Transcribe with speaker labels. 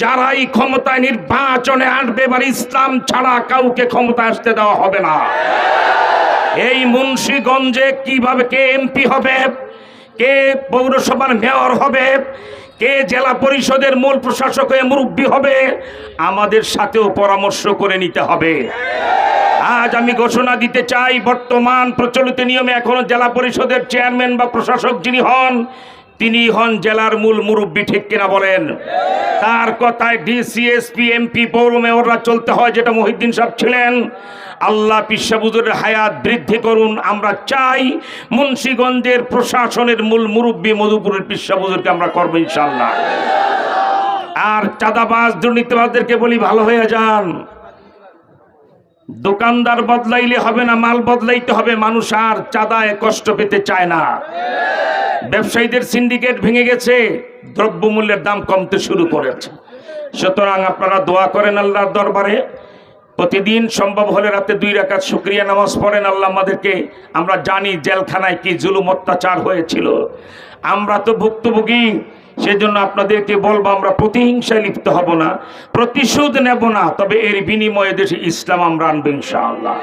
Speaker 1: যারাই ক্ষমতায় নির্বাচনে আসবে, এবার ইসলাম ছাড়া কাউকে ক্ষমতা আসতে দেওয়া হবে না। এই মুন্সিগঞ্জে কীভাবে কে এমপি হবে? কে পৌরসভার মেয়র হবে? কে জেলা পরিষদের মূল প্রশাসক হয়ে মুরব্বী হবে? আমাদের সাথেও পরামর্শ করে নিতে হবে। আজ আমি ঘোষণা দিতে চাই, বর্তমান প্রচলিত নিয়মে এখনও জেলা পরিষদের চেয়ারম্যান বা প্রশাসক যিনি হন তিনি হন জেলার মূল মুরব্বী, ঠিক কিনা বলেন? তার কথায় ডিসিএসপি এমপি পৌর মেয়ররা চলতে হয়, যেটা মহিদ্দিন সাহেব ছিলেন। আল্লাহ পিসাবুজুরের হায়াত বৃদ্ধি করুন, আমরা চাই মুন্সীগঞ্জের প্রশাসনের মূল মুরব্বী মধুপুরের পিসাবুজুরকে আমরা করব ইনশাল্লাহ আর চাঁদাবাজ দুর্নীতিবাজদেরকে বলি, ভালো হয়ে যান। দোকানদার বদলাইলে হবে না, মাল বদলাইতে হবে। মানুষ আর চাঁদায় কষ্ট পেতে চায় না। ব্যবসায়ীদের সিন্ডিকেট ভেঙে গেছে, দ্রব্যমূল্যের দাম কমতে শুরু করেছে। সুতরাং আপনারা দোয়া করেন আল্লাহর দরবারে প্রতিদিন সম্ভব হলে রাতে দুই রাকাত শুক্রিয়া নামাজ পড়েন। আল্লাহ আমাদেরকে, আমরা জানি জেলখানায় কি জুলুম অত্যাচার হয়েছিল। আমরা তো ভুক্তভোগী, সেজন্য আপনাদেরকে বলব, আমরা প্রতিহিংসায় লিপ্ত হব না, প্রতিশোধ নেব না, তবে এর বিনিময়ে দেশে ইসলাম আমরা আনব ইনশাআল্লাহ।